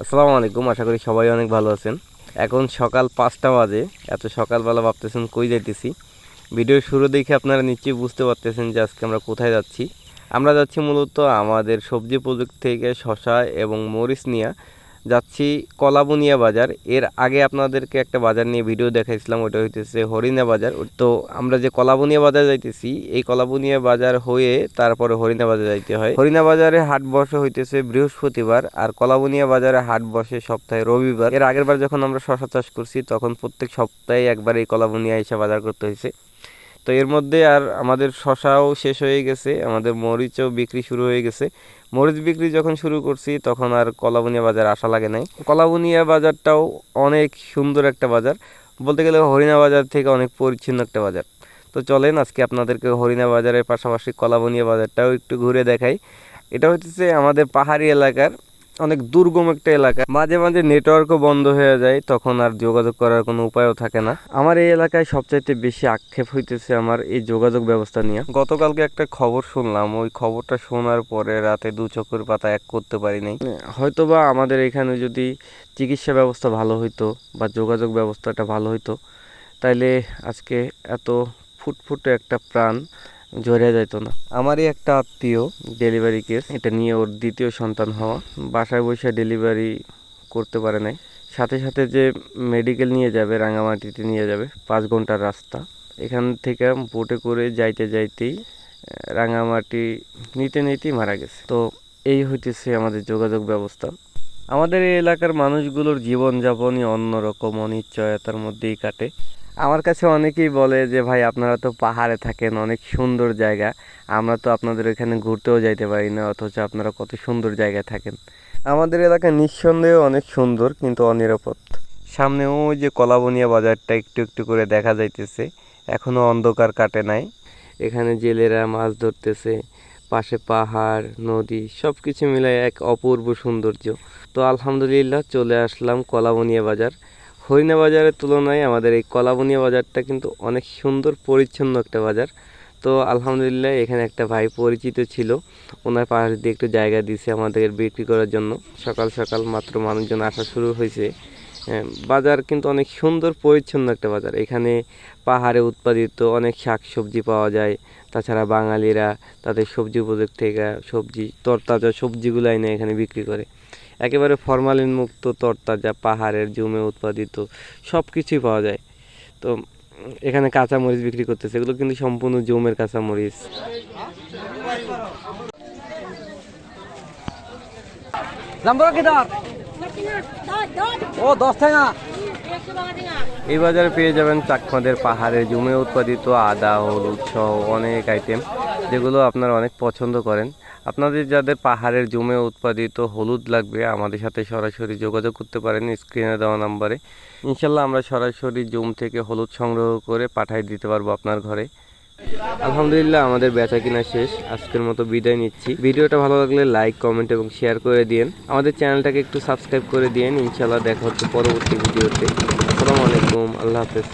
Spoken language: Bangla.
আসসালামু আলাইকুম, আশা করি সবাই অনেক ভালো আছেন। এখন সকাল পাঁচটা বাজে, এত সকালবেলা ভাবতেছেন কই যাইতেছি। ভিডিওর শুরু দেখে আপনারা নিশ্চয়ই বুঝতে পারতেছেন যে আজকে আমরা কোথায় যাচ্ছি। আমরা যাচ্ছি মূলত আমাদের সবজি প্রযুক্তি থেকে শশা এবং মরিচ নিয়ে যাচ্ছি কলাবুনিয়া বাজার। এর আগে আপনাদেরকে একটা বাজার নিয়ে ভিডিও দেখাইছিলাম ওটা হইতেছে হরিণা বাজার। তো আমরা যে কলাবুনিয়া বাজার যাইতেছি, এই কলাবুনিয়া বাজার হয়ে তারপরে হরিণা বাজার যাইতে হয়। হরিণা বাজারে হাট বসে হইতেছে বৃহস্পতিবার, আর কলাবুনিয়া বাজারে হাট বসে সপ্তাহে রবিবার। এর আগের বার যখন আমরা শশা চাষ করছি, তখন প্রত্যেক সপ্তাহে একবার এই কলাবুনিয়া এসে বাজার করতে হয়েছে তো এর মধ্যে আর আমাদের শশাও শেষ হয়ে গেছে, আমাদের মরিচও বিক্রি শুরু হয়ে গেছে। মরিচ বিক্রি যখন শুরু করছি, তখন আর কলাবুনিয়া বাজার আসা লাগে নাই। কলাবুনিয়া বাজারটাও অনেক সুন্দর একটা বাজার। বলতে গেলে হরিণা বাজার থেকে অনেক পরিচ্ছন্ন একটা বাজার। তো চলেন, আজকে আপনাদেরকে হরিণা বাজারের পাশাপাশি কলাবুনিয়া বাজারটাও একটু ঘুরে দেখাই। এটা হচ্ছে আমাদের পাহাড়ি এলাকার অনেক দুর্গম একটা এলাকা। মাঝে মাঝে নেটওয়ার্কও বন্ধ হয়ে যায়, তখন আর যোগাযোগ করার কোনো উপায়ও থাকে না। আমার এই এলাকায় সবচাইতে বেশি আক্ষেপ হইতেছে আমার এই যোগাযোগ ব্যবস্থা নিয়ে। গতকালকে একটা খবর শুনলাম, ওই খবরটা শোনার পরে রাতে দু চোখের পাতা এক করতে পারি নাই। হয়তোবা আমাদের এখানে যদি চিকিৎসা ব্যবস্থা ভালো হইতো বা যোগাযোগ ব্যবস্থাটা ভালো হইতো, তাইলে আজকে এত ফুটফুটে একটা প্রাণ জড়িয়ে যেত না। আমারই একটা আত্মীয় ডেলিভারি কেস এটা নিয়ে ওর দ্বিতীয় সন্তান হওয়া। বাসায় বসে ডেলিভারি করতে পারে নাই। সাথে সাথে যে মেডিকেল নিয়ে যাবে রাঙামাটিতে নিয়ে যাবে পাঁচ ঘণ্টার রাস্তা। এখান থেকে বোটে করে যাইতে যাইতেই রাঙামাটি নিতে নিতেই মারা গেছে। তো এই হইতেছে আমাদের যোগাযোগ ব্যবস্থা। আমাদের এই এলাকার মানুষগুলোর জীবনযাপনই অন্যরকম অনিশ্চয়তার মধ্যেই কাটে। আমার কাছে অনেকেই বলে যে, ভাই, আপনারা তো পাহাড়ে থাকেন, অনেক সুন্দর জায়গা। আমরা তো আপনাদের এখানে ঘুরতেও যাইতে পারি না, অথচ আপনারা কত সুন্দর জায়গায় থাকেন। আমাদের এলাকা নিঃসন্দেহে অনেক সুন্দর, কিন্তু অনিরাপদ। সামনে ওই যে কলাবনিয়া বাজারটা একটু একটু করে দেখা যাইতেছে। এখনও অন্ধকার কাটে নাই। এখানে জেলেরা মাছ ধরতেছে, পাশে পাহাড়, নদী সব কিছু মিলে এক অপূর্ব সৌন্দর্য। তো আলহামদুলিল্লাহ চলে আসলাম কলাবনিয়া বাজার। হরিণা বাজারের তুলনায় আমাদের এই কলাবনিয়া বাজারটা কিন্তু অনেক সুন্দর পরিচ্ছন্ন একটা বাজার। তো আলহামদুলিল্লাহ এখানে একটা ভাই পরিচিত ছিল। ওনার পাশ দিয়ে একটু জায়গা দিয়েছে আমাদের বিক্রি করার জন্য। সকাল সকাল মাত্র মানুষজন আসা শুরু হয়েছে। হ্যাঁ, বাজার কিন্তু অনেক সুন্দর পরিচ্ছন্ন একটা বাজার। এখানে পাহাড়ে উৎপাদিত অনেক শাক সবজি পাওয়া যায়। তাছাড়া বাঙালিরা তাদের সবজি প্রজেক্ট থেকে সবজি তরতাজা সবজিগুলো এনে এখানে বিক্রি করে। একেবারে ফরমালিন মুক্ত তরতাজা পাহাড়ের জমে উৎপাদিত সব কিছুই পাওয়া যায়। তো এখানে কাঁচা মরিচ বিক্রি করতেছে এগুলো কিন্তু সম্পূর্ণ জমের কাঁচা মরিচ কি দর ও দশ টাকা। এই বাজারে পেয়ে যাবেন চাকমাদের পাহাড়ে জমে উৎপাদিত আদা হলুদ সহ অনেক আইটেম যেগুলো আপনারা অনেক পছন্দ করেন। আপনাদের যাদের পাহাড়ের জমে উৎপাদিত হলুদ লাগবে, আমাদের সাথে সরাসরি যোগাযোগ করতে পারেন স্ক্রিনে দেওয়া নাম্বারে। ইনশাল্লাহ আমরা সরাসরি জুম থেকে হলুদ সংগ্রহ করে পাঠিয়ে দিতে পারব আপনার ঘরে। আলহামদুলিল্লাহ, আমাদের বেচা কিনা শেষ। আজকের মতো বিদায় নিচ্ছি। ভিডিওটা ভালো লাগলে লাইক, কমেন্ট এবং শেয়ার করে দিন আমাদের চ্যানেলটাকে একটু সাবস্ক্রাইব করে দিন ইনশাল্লাহ দেখা হচ্ছে পরবর্তী ভিডিওতে। আসসালামু আলাইকুম। আল্লাহ হাফেজ।